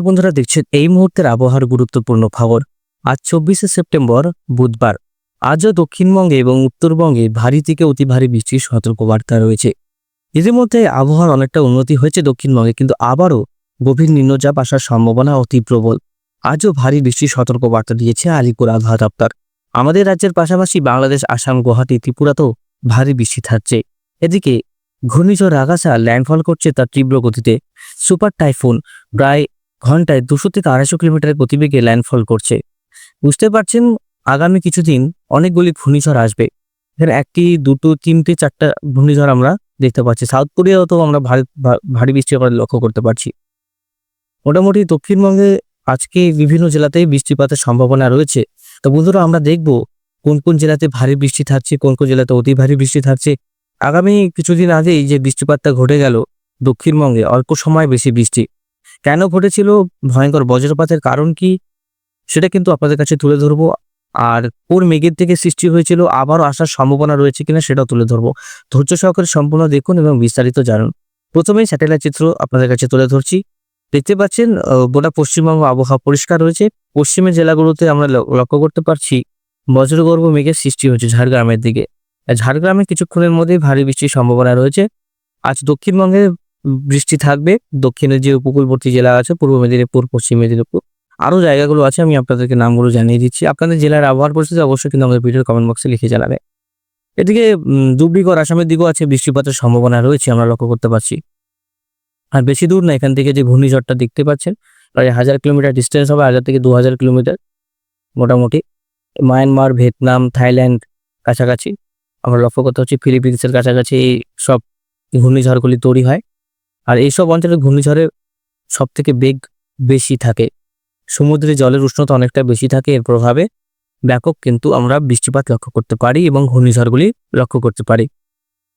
বন্ধুরা, দেখছেন, এই মুহূর্তের আবহাওয়ার গুরুত্বপূর্ণ খবর। আজ চব্বিশে সেপ্টেম্বর, বুধবার। আজও দক্ষিণবঙ্গে এবং উত্তরবঙ্গে ভারী থেকে অতি ভারী বৃষ্টির সতর্কবার্তা রয়েছে। ইতিমধ্যে আবহাওয়ার অনেকটা উন্নতি হয়েছে দক্ষিণবঙ্গে, কিন্তু আবারও গভীর নিম্নচাপ আসার সম্ভাবনা অতি প্রবল। আজও ভারী বৃষ্টির সতর্কবার্তা দিয়েছে আলিপুর আবহাওয়া দপ্তর। আমাদের রাজ্যের পাশাপাশি বাংলাদেশ, আসাম, গুয়াহাটি, ত্রিপুরাতেও ভারী বৃষ্টি থাকছে। এদিকে, ঘূর্ণিঝড় আগাছা ল্যান্ডফল করছে তার তীব্র গতিতে। সুপার টাইফুন প্রায় ঘন্টায় দুশো থেকে আড়াইশো কিলোমিটারের গতিবেগে ল্যান্ডফল করছে। বুঝতে পারছেন, আগামী কিছুদিন অনেকগুলি ঘূর্ণিঝড় আসবে। এখানে একটি, দুটো, তিনটে, চারটা ঘূর্ণিঝড় আমরা দেখতে পাচ্ছি। সাউথ কোরিয়াতেও আমরা ভারী ভারী বৃষ্টি লক্ষ্য করতে পারছি। মোটামুটি দক্ষিণবঙ্গে আজকে বিভিন্ন জেলাতেই বৃষ্টিপাতের সম্ভাবনা রয়েছে। তো বন্ধুরা, আমরা দেখব কোন কোন জেলাতে ভারী বৃষ্টি থাকছে, কোন কোন জেলাতে অতি ভারী বৃষ্টি থাকছে। আগামী কিছুদিন আগেই যে বৃষ্টিপাতটা ঘটে গেল, দক্ষিণবঙ্গে অল্প সময় বেশি বৃষ্টি। কেন ঘটেছিল? ভয়ঙ্কর বজ্রপাতের কারণ কি? সেটা কিন্তু আপনাদের কাছে তুলে ধরবো। আর কোন মেঘের থেকে সৃষ্টি হয়েছিল? আবারও আসার সম্ভাবনা রয়েছে কিনা সেটাও তুলে ধরবো। ধৈর্য সহকারে সম্পূর্ণ দেখুন এবং বিস্তারিত জানুন। প্রথমেই স্যাটেলাইট চিত্র আপনাদের কাছে তুলে ধরছি। দেখতে পাচ্ছেন গোটা পশ্চিমবঙ্গ আবহাওয়া পরিষ্কার রয়েছে। পশ্চিমের জেলাগুলোতে আমরা লক্ষ্য করতে পারছি, বজ্রগর্ভ মেঘের সৃষ্টি হয়েছে ঝাড়গ্রামের দিকে। ঝাড়গ্রামে কিছুক্ষণের মধ্যেই ভারী বৃষ্টির সম্ভাবনা রয়েছে। আজ দক্ষিণবঙ্গে বৃষ্টি থাকবে দক্ষিণের যে উপকূলবর্তী জেলা আছে পূর্ব মেদিনীপুর পশ্চিম মেদিনীপুর আরও জায়গাগুলো আছে আমি আপনাদেরকে নামগুলো জানিয়ে দিচ্ছি। আপনাদের জেলার আবহাওয়ার পরিস্থিতি অবশ্যই কিন্তু আমাদের ভিডিওর কমেন্ট বক্সে লিখে জানাবে এদিকে উম, আসামের দিকেও আছে বৃষ্টিপাতের সম্ভাবনা রয়েছে আমরা লক্ষ্য করতে পারছি। আর বেশি দূর না এখান থেকে যে ঘূর্ণিঝড়টা দেখতে পাচ্ছেন প্রায় হাজার কিলোমিটার ডিস্টেন্স হবে হাজার থেকে দু হাজার কিলোমিটার মোটামুটি। মায়ানমার ভিয়েতনাম থাইল্যান্ড কাছাকাছি। আমরা লক্ষ্য করতে হচ্ছে ফিলিপিন্সের কাছাকাছি সব ঘূর্ণিঝড়গুলি তৈরি হয়। আর এইসব অঞ্চলে ঘূর্ণিঝড়ে সব থেকে বেগ বেশি থাকে। সমুদ্রে জলের উষ্ণতা অনেকটা বেশি থাকে, এর প্রভাবে ব্যাপক কিন্তু আমরা বৃষ্টিপাত লক্ষ্য করতে পারি এবং ঘূর্ণিঝড়গুলি লক্ষ্য করতে পারি।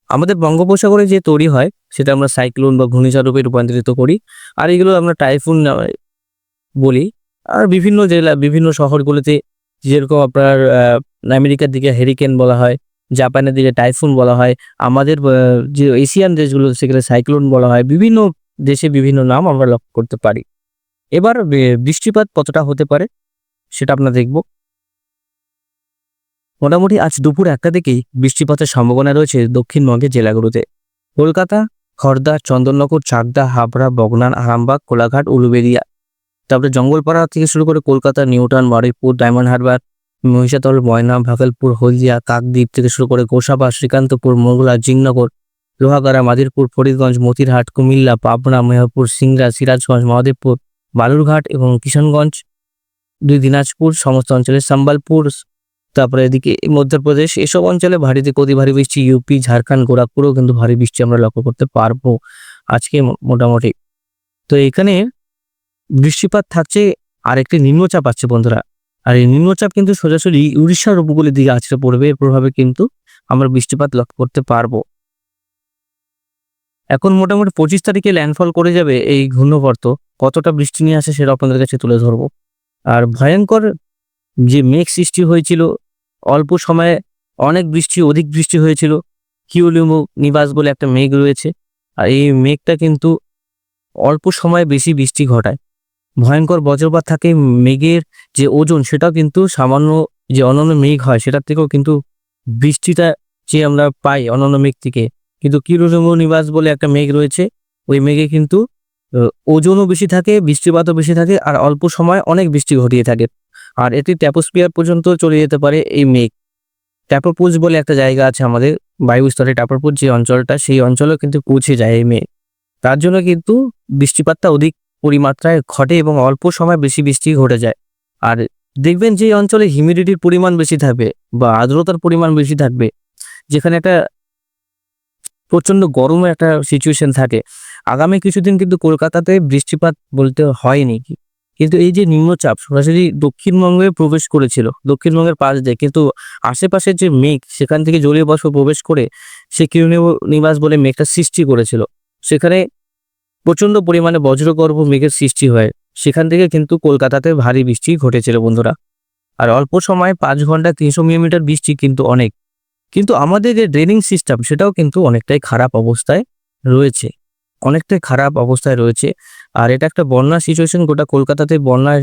আমাদের বঙ্গোপসাগরে যে তৈরি হয়, সেটা আমরা সাইক্লোন বা ঘূর্ণিঝড় রূপে রূপান্তরিত করি। আর এগুলো আমরা টাইফুন বলি। আর বিভিন্ন জেলা, বিভিন্ন শহরগুলোতে যেরকম আপনার আমেরিকার দিকে হেরিকেন বলা হয় জাপানের দিকে টাইফুন বলা হয়, আমাদের যে এশিয়ান দেশগুলো, সেখানে সাইক্লোন বলা হয়, বিভিন্ন দেশে বিভিন্ন নাম আমরা লক্ষ্য করতে পারি। এবার বৃষ্টিপাত কতটা হতে পারে, সেটা আমরা দেখব। মোটামুটি আজ দুপুর একটা থেকেই বৃষ্টিপাতের সম্ভাবনা রয়েছে দক্ষিণবঙ্গের জেলাগুলোতে। কলকাতা খড়দা চন্দননগর, চাকদা, হাবড়া, বগনান, আরামবাগ, কোলাঘাট উলুবেড়িয়া তারপরে জঙ্গলপাড়া থেকে শুরু করে Kolkata, New Town Baruipur Diamond Harbour Mahishadal Moyna Bhagalpur, Haldia, Kakdwip থেকে শুরু করে গোসাবা, শ্রীকান্তপুর মোগলা জিংনগর লোহাগাড়া, মাদিরপুর, ফরিদগঞ্জ, মতিরহাট, কুমিল্লা, পাবনা, মেহরপুর, সিংড়া, সিরাজগঞ্জ, মহাদেবপুর, বালুরঘাট এবং কিশনগঞ্জ দুই দিনাজপুর, সমস্ত অঞ্চলে সম্বলপুর, তারপরে এদিকে মধ্যপ্রদেশ, এসব অঞ্চলে ভারী থেকে অতি ভারী বৃষ্টি ইউপি ঝাড়খণ্ড গোরাখপুরেও কিন্তু ভারী বৃষ্টি আমরা লক্ষ্য করতে পারব আজকে মোটামুটি। তো এখানে বৃষ্টিপাত থাকছে আর একটি নিম্নচাপ আছে বন্ধুরা। আর এই নিম্নচাপ কিন্তু সোজাসুজি উড়িষ্যার উপকূলের দিকে আছড়ে পড়বে। এর প্রভাবে কিন্তু আমরা বৃষ্টিপাত লক্ষ্য করতে পারব। এখন মোটামুটি পঁচিশ তারিখে ল্যান্ডফল করে যাবে এই ঘূর্ণবর্ত। কতটা বৃষ্টি নিয়ে আসে সেটা আপনাদের কাছে তুলে ধরবো। আর ভয়ঙ্কর যে মেঘ সৃষ্টি হয়েছিল, অল্প সময়ে অনেক বৃষ্টি, অধিক বৃষ্টি হয়েছিল। কিউলিমু নিবাস বলে একটা মেঘ রয়েছে। আর এই মেঘটা কিন্তু অল্প সময়ে বেশি বৃষ্টি ঘটায়। ভয়ঙ্কর বজ্রপাত থাকে মেঘের যে ওজন সেটাও কিন্তু সামান্য যে অন্যান্য মেঘ হয়, সেটার থেকেও কিন্তু বৃষ্টিটা যে আমরা পাই অন্যান্য মেঘ থেকে। কিন্তু কিরোজমু নিবাস বলে একটা মেঘ রয়েছে, ওই মেঘে কিন্তু ওজনও বেশি থাকে, বৃষ্টিপাতও বেশি থাকে, আর অল্প সময় অনেক বৃষ্টি ঘটিয়ে থাকে। আর এটি ট্যাপোস্পিয়ার পর্যন্ত চলে যেতে পারে এই মেঘ। ট্যাপোপুজ বলে একটা জায়গা আছে আমাদের বায়ুস্তরে, ট্যাপোপুজ যে অঞ্চলটা, সেই অঞ্চলেও কিন্তু পৌঁছে যায় এই মেঘ। তার জন্য কিন্তু বৃষ্টিপাতটা অধিক পরিমাত্রায় ঘটে এবং অল্প সময় বেশি বৃষ্টি ঘটে যায়। আর দেখবেন যে অঞ্চলে হিউমিডিটির পরিমাণ বেশি থাকবে বা আর্দ্রতার পরিমাণ বেশি থাকবে, যেখানে একটা প্রচণ্ড গরমের একটা সিচুয়েশন থাকে। আগামী কিছুদিন কিন্তু কলকাতাতে বৃষ্টিপাত বলতে হয়নি কিন্তু এই যে নিম্নচাপ, সরাসরি দক্ষিণবঙ্গে প্রবেশ করেছিল, দক্ষিণবঙ্গের পাশ দিয়ে, কিন্তু আশেপাশের যে মেঘ, সেখান থেকে জলীয় বাষ্প প্রবেশ করে সে নিবাস বলে মেঘটা সৃষ্টি করেছিল। সেখানে প্রচণ্ড পরিমাণে বজ্রগর্ভ মেঘের সৃষ্টি হয়। সেখান থেকে কিন্তু কলকাতাতে ভারী বৃষ্টি ঘটেছিল বন্ধুরা। আর অল্প সময় পাঁচ ঘণ্টা তিনশো মিলিমিটার বৃষ্টি কিন্তু অনেক। কিন্তু আমাদের যে ড্রেনিং সিস্টেম, সেটাও কিন্তু অনেকটাই খারাপ অবস্থায় রয়েছে। অনেকটাই খারাপ অবস্থায় রয়েছে। আর এটা একটা বন্যা সিচুয়েশন গোটা কলকাতাতে বন্যা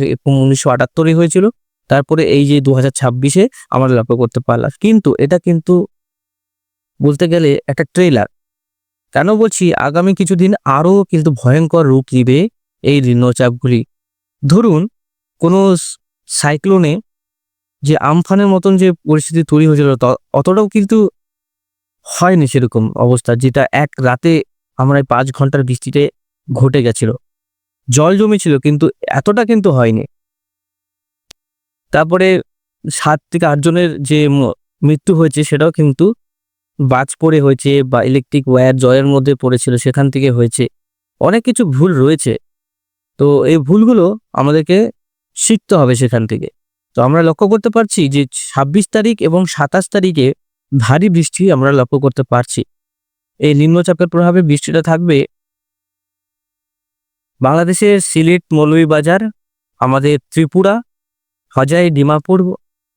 উনিশশো আটাত্তরই হয়েছিল। তারপরে এই যে দু হাজার ছাব্বিশে আমরা লক্ষ্য করতে পারলাম। কিন্তু এটা কিন্তু বলতে গেলে একটা ট্রেলার কেন বলছি, আগামী কিছুদিন আরও কিন্তু ভয়ঙ্কর রূপ নিবে এই নিম্নচাপগুলি। ধরুন, কোনো সাইক্লোনে যে আমফানের মতন যে পরিস্থিতি তৈরি হয়েছিল অতটাও কিন্তু হয়নি সেরকম অবস্থা, যেটা এক রাতে আমরা এই পাঁচ ঘণ্টার বৃষ্টিতে ঘটে গেছিল। জল জমেছিল, কিন্তু এতটা কিন্তু হয়নি। তারপরে সাত থেকে আটজনের যে মৃত্যু হয়েছে, সেটাও কিন্তু বাজ পড়ে হয়েছে বা ইলেকট্রিক ওয়্যার জলের মধ্যে পড়েছিল, সেখান থেকে হয়েছে। অনেক কিছু ভুল রয়েছে। তো এই ভুলগুলো আমাদেরকে শিখতে হবে সেখান থেকে। তো আমরা লক্ষ্য করতে পারছি যে ছাব্বিশ তারিখ এবং সাতাশ তারিখে ভারী বৃষ্টি আমরা লক্ষ্য করতে পারছি। এই নিম্নচাপের প্রভাবে বৃষ্টিটা থাকবে বাংলাদেশের সিলেট মৌলভীবাজার, আমাদের ত্রিপুরা, হজাই, ডিমাপুর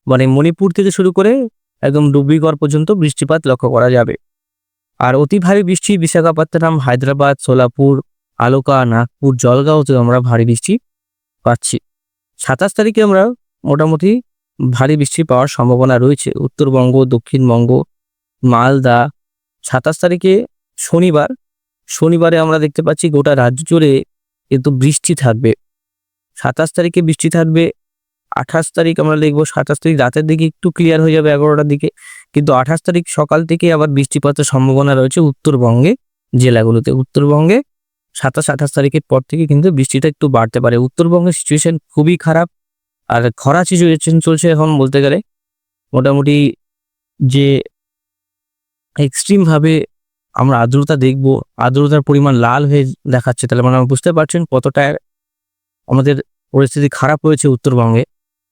মানে মণিপুর থেকে শুরু করে একদম ডুবরিগড় পর্যন্ত বৃষ্টিপাত লক্ষ্য করা যাবে। আর অতি ভারী বৃষ্টি বিশাখাপত্তনম, হায়দ্রাবাদ, সোলাপুর, আলোকা, নাগপুর জলগাঁওতে আমরা ভারী বৃষ্টি পাচ্ছি। সাতাশ তারিখে আমরা মোটামুটি ভারী বৃষ্টি পাওয়ার সম্ভাবনা রয়েছে। উত্তরবঙ্গ, দক্ষিণবঙ্গ, মালদা। সাতাশ তারিখে শনিবার। শনিবারে আমরা দেখতে পাচ্ছি গোটা রাজ্য জুড়ে কিন্তু বৃষ্টি থাকবে। সাতাশ তারিখে বৃষ্টি থাকবে আঠাশ তারিখ আমরা দেখব সাতাশ তারিখ রাতের দিকে একটু ক্লিয়ার হয়ে যাবে এগারোটার দিকে। কিন্তু আঠাশ তারিখ সকাল থেকে আবার বৃষ্টিপাতের সম্ভাবনা রয়েছে উত্তরবঙ্গে, জেলাগুলোতে। উত্তরবঙ্গে সাতাশ, আঠাশ তারিখের পর থেকে কিন্তু বৃষ্টিটা একটু বাড়তে পারে। উত্তরবঙ্গের সিচুয়েশন খুবই খারাপ। আর খরা সিচুয়েশন চলছে এখন বলতে গেলে, মোটামুটি যে এক্সট্রিমভাবে আমরা আর্দ্রতা দেখব, আর্দ্রতার পরিমাণ লাল হয়ে দেখাচ্ছে, তাহলে মানে বুঝতে পারছেন কতটা আমাদের পরিস্থিতি খারাপ হয়েছে উত্তরবঙ্গে।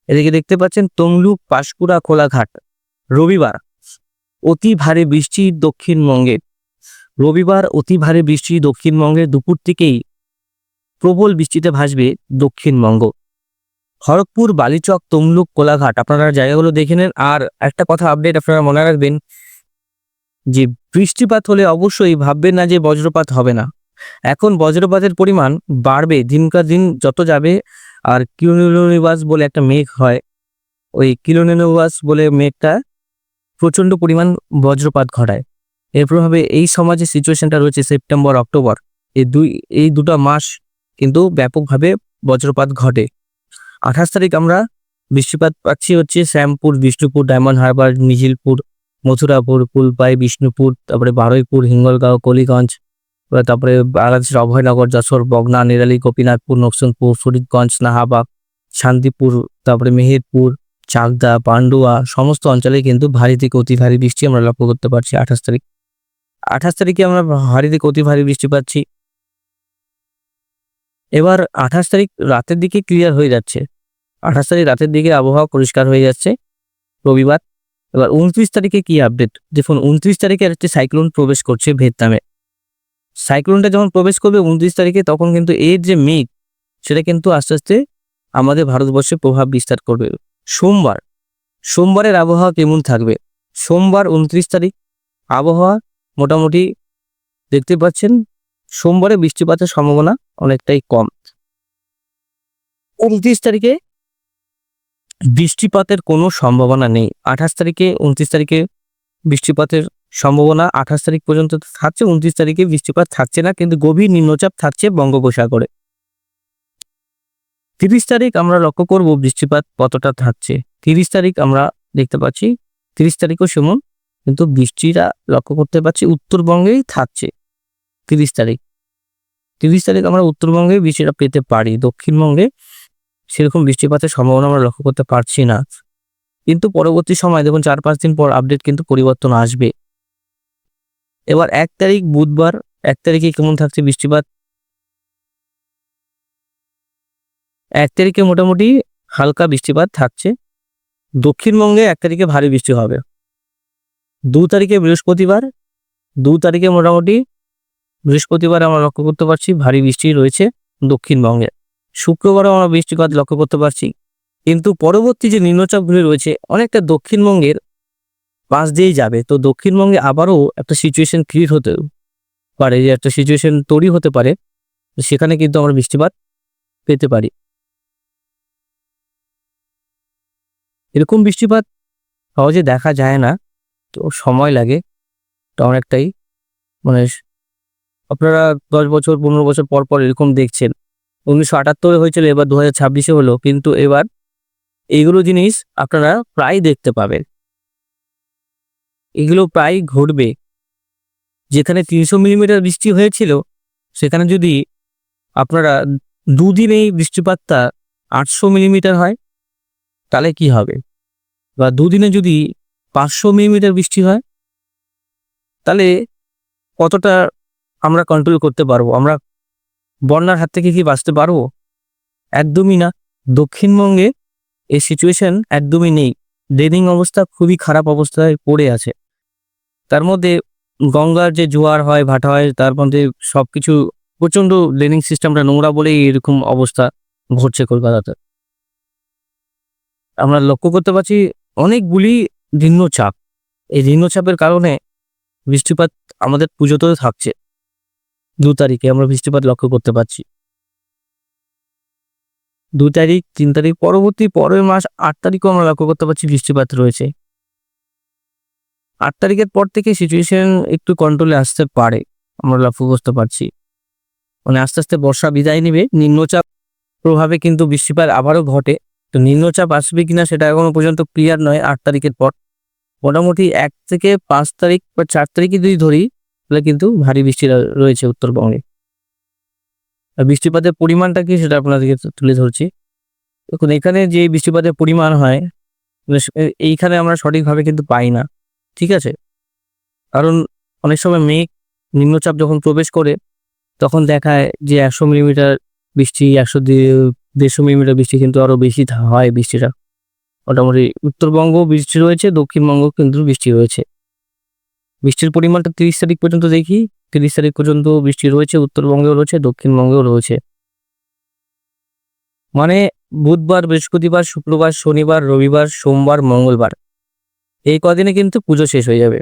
এদিকে দেখতে পাচ্ছেন তমলুক পাঁশকুড়া কোলাঘাট রবিবার অতি ভারী বৃষ্টি দক্ষিণবঙ্গে। রবিবার অতি ভারী বৃষ্টি দক্ষিণবঙ্গে দুপুর থেকেই প্রবল বৃষ্টিতে ভাসবে দক্ষিণবঙ্গ। খড়গপুর, বালিচক, তমলুক, কোলাঘাট, আপনারা জায়গাগুলো দেখে নেন। আর একটা কথা আপডেট আপনারা মনে রাখবেন, যে বৃষ্টিপাত হলে অবশ্যই ভাববেন না যে বজ্রপাত হবে না। এখন বজ্রপাতের পরিমাণ বাড়বে, দিনকার দিন যত যাবে আর কিলোনিবাস বলে একটা মেঘ হয়। ওই কিলোনিবাস বলে মেঘটা প্রচণ্ড পরিমাণ বজ্রপাত ঘটায়। এর প্রভাবে এই সমাজে সিচুয়েশনটা রয়েছে সেপ্টেম্বর, অক্টোবর। এই দুই, এই দুটো মাস কিন্তু ব্যাপকভাবে বজ্রপাত ঘটে। আঠাশ তারিখ আমরা বৃষ্টিপাত পাচ্ছি হচ্ছে শ্যামপুর, বিষ্ণুপুর, ডায়মন্ড হারবার মিজিলপুর মথুরাপুর ফুলপাই বিষ্ণুপুর, তারপরে বারুইপুর, হিঙ্গলগাঁও, কলিগঞ্জ তারপরে বাংলাদেশের অভয়নগর, যশোর, বগনা, নিরালি, গোপীনাথপুর নকসনপুর ফরিদগঞ্জ নাহাবাগ শান্তিপুর, তারপরে মেহেরপুর, চাকদা, পান্ডুয়া, সমস্ত অঞ্চলে কিন্তু ভারী থেকে অতি ভারী বৃষ্টি আমরা লক্ষ্য করতে পারছি আঠাশ তারিখ। আঠাশ তারিখে আমরা ভারী থেকে অতি ভারী বৃষ্টি পাচ্ছি। এবার আঠাশ তারিখ রাতের দিকে ক্লিয়ার হয়ে যাচ্ছে। আঠাশ তারিখ রাতের দিকে আবহাওয়া পরিষ্কার হয়ে যাচ্ছে রবিবার। এবার উনত্রিশ তারিখে কি আপডেট দেখুন, উনত্রিশ তারিখে একটি সাইক্লোন প্রবেশ করছে ভিয়েতনামে। সাইক্লোনটা যখন প্রবেশ করবে উনত্রিশ তারিখে, তখন কিন্তু এর যে মেঘ, সেটা কিন্তু আস্তে আস্তে আমাদের ভারতবর্ষে প্রভাব বিস্তার করবে। সোমবার, সোমবারের আবহাওয়া কেমন থাকবে? সোমবার উনত্রিশ তারিখ, আবহাওয়া মোটামুটি দেখতে পাচ্ছেন, সোমবারে বৃষ্টিপাতের সম্ভাবনা অনেকটাই কম। উনত্রিশ তারিখে বৃষ্টিপাতের কোনো সম্ভাবনা নেই। আঠাশ তারিখে, উনত্রিশ তারিখে বৃষ্টিপাতের সম্ভাবনা আঠাশ তারিখ পর্যন্ত থাকছে, উনত্রিশ তারিখে বৃষ্টিপাত থাকছে না, কিন্তু গভীর নিম্নচাপ থাকছে বঙ্গোপসাগরে। তিরিশ তারিখ আমরা লক্ষ্য করব বৃষ্টিপাত কতটা থাকছে। তিরিশ তারিখ আমরা দেখতে পাচ্ছি, তিরিশ তারিখও সেমন, কিন্তু বৃষ্টিটা লক্ষ্য করতে পারছি উত্তরবঙ্গেই থাকছে তিরিশ তারিখ। তিরিশ তারিখ আমরা উত্তরবঙ্গে বৃষ্টিটা পেতে পারি, দক্ষিণবঙ্গে সেরকম বৃষ্টিপাতের সম্ভাবনা আমরা লক্ষ্য করতে পারছি না। কিন্তু পরবর্তী সময়, দেখুন, চার পাঁচ দিন পর আপডেট কিন্তু পরিবর্তন আসবে। এবার এক তারিখ বুধবার, এক তারিখে কেমন থাকছে বৃষ্টিপাত? এক তারিখে মোটামুটি হালকা বৃষ্টিপাত থাকছে। দক্ষিণবঙ্গে এক তারিখে ভারী বৃষ্টি হবে। দু তারিখে বৃহস্পতিবার, দু তারিখে মোটামুটি বৃহস্পতিবার আমরা লক্ষ্য করতে পারছি ভারী বৃষ্টি রয়েছে দক্ষিণবঙ্গে। শুক্রবারও আমরা বৃষ্টিপাত লক্ষ্য করতে পারছি। কিন্তু পরবর্তী যে নিম্নচাপগুলি রয়েছে, অনেকটা দক্ষিণবঙ্গের পাশ দিয়েই যাবে। তো দক্ষিণবঙ্গে আবারও একটা সিচুয়েশন ক্রিয়েট হতে পারে, যে একটা সিচুয়েশন তৈরি হতে পারে। সেখানে কিন্তু আমরা বৃষ্টিপাত পেতে পারি। এরকম বৃষ্টিপাত সহজে দেখা যায় না, তো সময় লাগে। তো অনেকটাই মানে আপনারা দশ বছর, পনেরো বছর পর পর এরকম দেখছেন। উনিশশো আটাত্তরে হয়েছিল, এবার দু হাজার ছাব্বিশে হলো। কিন্তু এবার এইগুলো জিনিস আপনারা প্রায় দেখতে পাবেন। এগুলো প্রায় ঘটবে। যেখানে তিনশো মিলিমিটার বৃষ্টি হয়েছিল, সেখানে যদি আপনারা দুদিনেই বৃষ্টিপাতটা আটশো মিলিমিটার হয়, তাহলে কি হবে? বা দুদিনে যদি পাঁচশো মিলিমিটার বৃষ্টি হয়, তাহলে কতটা আমরা কন্ট্রোল করতে পারব? আমরা বন্যার হাত থেকে কি বাঁচতে পারব? একদমই না। দক্ষিণবঙ্গে এই সিচুয়েশন একদমই নেই। ড্রেনিং অবস্থা খুবই খারাপ অবস্থায় পড়ে আছে। তার মধ্যে গঙ্গার যে জোয়ার হয়, ভাটা হয়, তার মধ্যে সব কিছু প্রচণ্ড ড্রেনিং সিস্টেমটা নোংরা বলেই এরকম অবস্থা ঘটছে কলকাতাতে। আমরা লক্ষ্য করতে পারছি অনেকগুলি নিম্নচাপ। এই নিম্নচাপের কারণে বৃষ্টিপাত আমাদের পুজোতেও থাকছে। দু তারিখে আমরা বৃষ্টিপাত লক্ষ্য করতে পারছি। দু তারিখ, তিন তারিখ, পরবর্তী পরের মাস আট তারিখও আমরা লক্ষ্য করতে পারছি বৃষ্টিপাত রয়েছে। আট তারিখের পর থেকে সিচুয়েশন একটু কন্ট্রোলে আসতে পারে, আমরা লক্ষ্য করতে পারছি। মানে আস্তে আস্তে বর্ষা বিদায় নেবে, নিম্নচাপ প্রভাবে কিন্তু বৃষ্টিপাত আবারও ঘটে। তো নিম্নচাপ আসবে কিনা সেটা এখনও পর্যন্ত ক্লিয়ার নয় আট তারিখের পর। মোটামুটি এক থেকে পাঁচ তারিখ বা চার তারিখে যদি ধরি, তাহলে কিন্তু ভারী বৃষ্টি রয়েছে উত্তরবঙ্গে। বৃষ্টিপাতের পরিমাণটা কি সেটা আপনাদেরকে তুলে ধরছি। দেখুন, এখানে যে বৃষ্টিপাতের পরিমাণ হয় এইখানে আমরা সঠিকভাবে কিন্তু পাই না, ঠিক আছে? কারণ অনেক সময় মেঘ, নিম্নচাপ যখন প্রবেশ করে, তখন দেখায় যে একশো মিলিমিটার বৃষ্টি, একশো দেড়শো মিলিমিটার বৃষ্টি কিন্তু আরও বেশি হয় বৃষ্টিটা। মোটামুটি উত্তরবঙ্গ বৃষ্টি রয়েছে দক্ষিণবঙ্গ কিন্তু বৃষ্টি রয়েছে। বৃষ্টির পরিমাণটা তিরিশ তারিখ পর্যন্ত দেখি, তিরিশ তারিখ পর্যন্ত বৃষ্টি রয়েছে, উত্তরবঙ্গেও রয়েছে, দক্ষিণবঙ্গেও রয়েছে। মানে বুধবার, বৃহস্পতিবার, শুক্রবার, শনিবার, রবিবার, সোমবার, মঙ্গলবার, এই কদিনে কিন্তু পুজো শেষ হয়ে যাবে,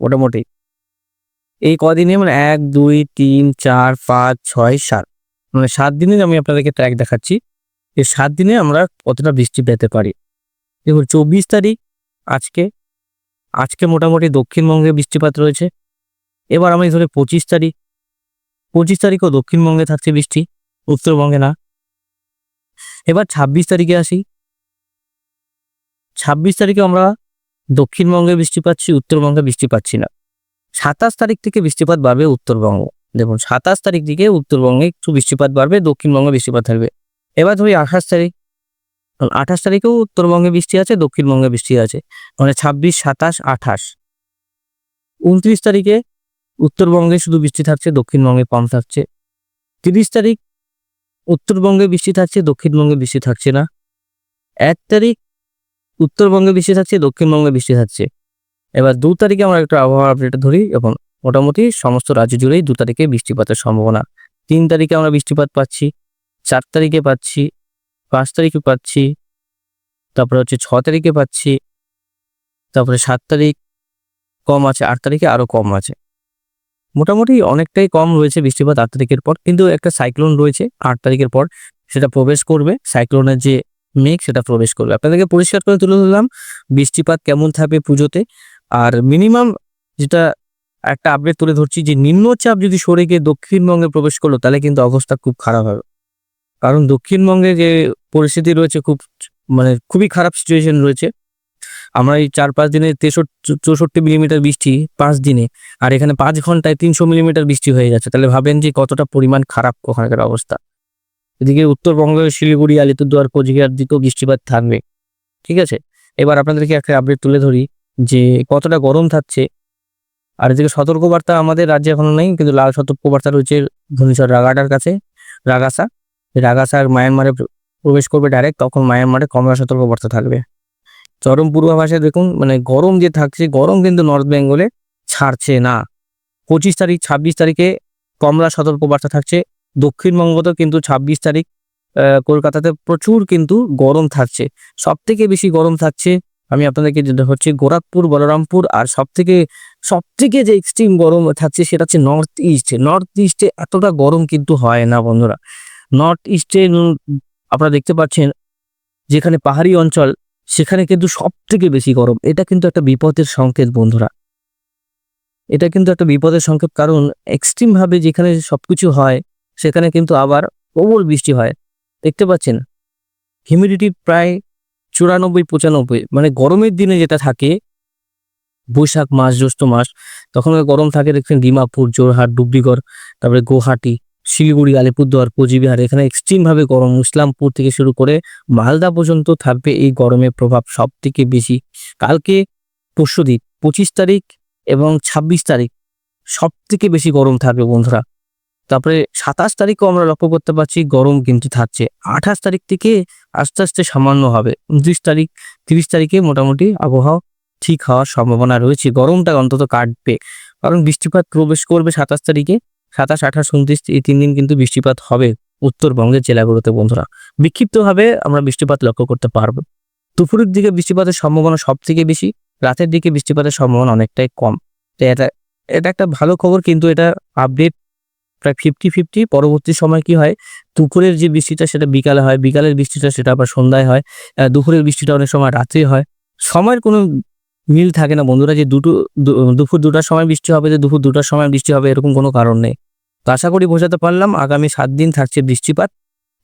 মোটামুটি। এই কদিনে মানে এক, দুই, তিন, চার, পাঁচ, ছয়, সাত মানে সাত দিনে আমি আপনাদেরকে ট্র্যাক দেখাচ্ছি, এই সাত দিনে আমরা কতটা বৃষ্টি পেতে পারি। দেখুন, চব্বিশ তারিখ আজকে আজকে মোটামুটি দক্ষিণবঙ্গে বৃষ্টিপাত রয়েছে। এবার আমি ধরে পঁচিশ তারিখ। পঁচিশ তারিখও দক্ষিণবঙ্গে থাকছে বৃষ্টি, উত্তরবঙ্গে না। এবার ছাব্বিশ তারিখে আসি। ছাব্বিশ তারিখে আমরা দক্ষিণবঙ্গে বৃষ্টি পাচ্ছি, উত্তরবঙ্গে বৃষ্টি পাচ্ছি না। সাতাশ তারিখ থেকে বৃষ্টিপাত বাড়বে উত্তরবঙ্গ। দেখুন, সাতাশ তারিখ থেকে উত্তরবঙ্গে একটু বৃষ্টিপাত বাড়বে, দক্ষিণবঙ্গে বৃষ্টিপাত থাকবে। এবার ধরি আঠাশ তারিখ। আঠাশ তারিখেও উত্তরবঙ্গে বৃষ্টি আছে, দক্ষিণবঙ্গে বৃষ্টি আছে। মানে ছাব্বিশ, সাতাশ, আঠাশ। উনত্রিশ তারিখে উত্তরবঙ্গে শুধু বৃষ্টি থাকছে, দক্ষিণবঙ্গে কম থাকছে। তিরিশ তারিখ উত্তরবঙ্গে বৃষ্টি থাকছে, দক্ষিণবঙ্গে বৃষ্টি থাকছে না। এক তারিখ উত্তরবঙ্গে বৃষ্টি থাকছে, দক্ষিণবঙ্গে বৃষ্টি থাকছে। এবার দু তারিখে আমরা একটা আবহাওয়া আপডেট ধরি এবং মোটামুটি সমস্ত রাজ্য জুড়েই দু তারিখে বৃষ্টিপাতের সম্ভাবনা। তিন তারিখে আমরা বৃষ্টিপাত পাচ্ছি, চার তারিখে পাচ্ছি পাঁচ তারিখে পাচ্ছি, তারপরে হচ্ছে ছ তারিখে পাচ্ছি, তারপরে সাত তারিখ কম আছে, আট তারিখে আরও কম আছে। মোটামুটি অনেকটাই কম রয়েছে বৃষ্টিপাত আট তারিখের পর, কিন্তু একটা সাইক্লোন রয়েছে, আট তারিখের পর সেটা প্রবেশ করবে, সাইক্লোনের যে মেঘ সেটা প্রবেশ করবে। আপনাদেরকে পরিষ্কার করে তুলে ধরলাম, বৃষ্টিপাত কেমন থাকবে পুজোতে, আর মিনিমাম যেটা একটা আপডেট তুলে ধরছি যে নিম্নচাপ যদি সরে গিয়ে দক্ষিণবঙ্গে প্রবেশ করল, তাহলে কিন্তু অবস্থা খুব খারাপ হবে। কারণ দক্ষিণবঙ্গে যে পরিস্থিতি রয়েছে খুব মানে খুবই খারাপ সিচুয়েশন রয়েছে। আমরা এই চার পাঁচ দিনে তেষট্টি চৌষট্টি মিলিমিটার বৃষ্টি পাঁচ দিনে, আর এখানে পাঁচ ঘন্টায় তিনশো মিলিমিটার বৃষ্টি হয়ে যাচ্ছে। তাহলে ভাবেন যে কতটা পরিমাণ খারাপ ওখানকার অবস্থা। এদিকে উত্তরবঙ্গে, শিলিগুড়ি, আলিপুরদুয়ার, কোচবিহার দিকেও বৃষ্টিপাত থাকবে। ঠিক আছে? এবার আপনাদেরকে একটা আপডেট তুলে ধরি যে কতটা গরম থাকছে। আর এদিকে সতর্কবার্তা আমাদের রাজ্যে এখনও নেই, কিন্তু লাল সতর্কবার্তা রয়েছে ঘূর্ণিঝড় রাগাটার কাছে, রাগাসা। রাগাসার মায়ানমারে প্রবেশ করবে ডাইরেক্ট তখন মায়ানমারে কমলা সতর্কবার্তা থাকবে। চরম পূর্বাভাসে দেখুন মানে গরম যে থাকছে, গরম কিন্তু নর্থ বেঙ্গলে ছাড়ছে না। পঁচিশ তারিখ, ছাব্বিশ তারিখে কমলা সতর্কবার্তা থাকছে। দক্ষিণবঙ্গতেও কিন্তু ছাব্বিশ তারিখ কলকাতাতে প্রচুর কিন্তু গরম থাকছে। সব থেকে বেশি গরম থাকছে, আমি আপনাদেরকে যেটা হচ্ছে গোরখপুর, বলরামপুর, আর সব থেকে সব থেকে যে এক্সট্রিম গরম থাকছে সেটা হচ্ছে নর্থ ইস্ট নর্থ ইস্টে এতটা গরম কিন্তু হয় না বন্ধুরা। নর্থ ইস্টে আপনারা দেখতে পাচ্ছেন যেখানে পাহাড়ি অঞ্চল, সেখানে কিন্তু সব থেকে বেশি গরম। এটা কিন্তু একটা বিপদের সংকেত, বন্ধুরা। এটা কিন্তু একটা বিপদের সংকেত, কারণ এক্সট্রিম ভাবে যেখানে সবকিছু হয়, সেখানে কিন্তু আবার প্রবল বৃষ্টি হয়। দেখতে পাচ্ছেন হিউমিডিটি প্রায় চুরানব্বই, পঁচানব্বই। মানে গরমের দিনে যেটা থাকে, বৈশাখ মাস, জ্যৈষ্ঠ মাস তখন গরম থাকে, দেখছেন ডিমাপুর জোরহাট ডুবরিগড়, তারপরে গুয়াহাটি। শিলিগুড়ি, আলিপুরদুয়ার, কোচবিহার, এখানে এক্সট্রিম ভাবে গরম। ইসলামপুর থেকে শুরু করে মালদা পর্যন্ত থাকবে এই গরমের প্রভাব সব থেকে বেশি। কালকে পরশুদিন পঁচিশ তারিখ এবং ছাব্বিশ তারিখ সব থেকে বেশি গরম থাকবে বন্ধুরা। তারপরে সাতাশ তারিখও আমরা লক্ষ্য করতে পারছি গরম কিন্তু থাকছে। আঠাশ তারিখ থেকে আস্তে আস্তে সামান্য হবে। উনত্রিশ তারিখ, তিরিশ তারিখে মোটামুটি আবহাওয়া ঠিক হওয়ার সম্ভাবনা রয়েছে। গরমটা অন্তত কাটবে। কারণ বৃষ্টিপাত প্রবেশ করবে সাতাশ তারিখে। সাতাশ, আঠাশ, উনত্রিশ, এই তিন দিন কিন্তু বৃষ্টিপাত হবে উত্তরবঙ্গের জেলাগুলোতে, বন্ধুরা। বিক্ষিপ্তভাবে আমরা বৃষ্টিপাত লক্ষ্য করতে পারব। দুপুরের দিকে বৃষ্টিপাতের সম্ভাবনা সব থেকে বেশি, রাতের দিকে বৃষ্টিপাতের সম্ভাবনা অনেকটাই কম। তো এটা এটা একটা ভালো খবর, কিন্তু এটা আপডেট প্রায় ফিফটি ফিফটি পরবর্তী সময় কি হয়, দুপুরের যে বৃষ্টিটা সেটা বিকালে হয়, বিকালের বৃষ্টিটা সেটা আবার সন্ধ্যায় হয় দুপুরের বৃষ্টিটা অনেক সময় রাত্রে হয়। সময়ের কোনো মিল থাকে না, বন্ধুরা, যে দুটো দুপুর দুটার সময় বৃষ্টি হবে, যে দুপুর দুটার সময় বৃষ্টি হবে, এরকম কোনো কারণ নেই। তো আশা করি বোঝাতে পারলাম, আগামী সাত দিন থাকছে বৃষ্টিপাত,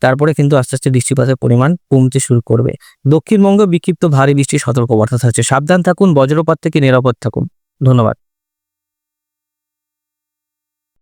তারপরে কিন্তু আস্তে আস্তে বৃষ্টিপাতের পরিমাণ কমতে শুরু করবে। দক্ষিণবঙ্গে বিক্ষিপ্ত ভারী বৃষ্টির সতর্কবার্তা থাকছে। সাবধান থাকুন, বজ্রপাত থেকে নিরাপদ থাকুন। ধন্যবাদ।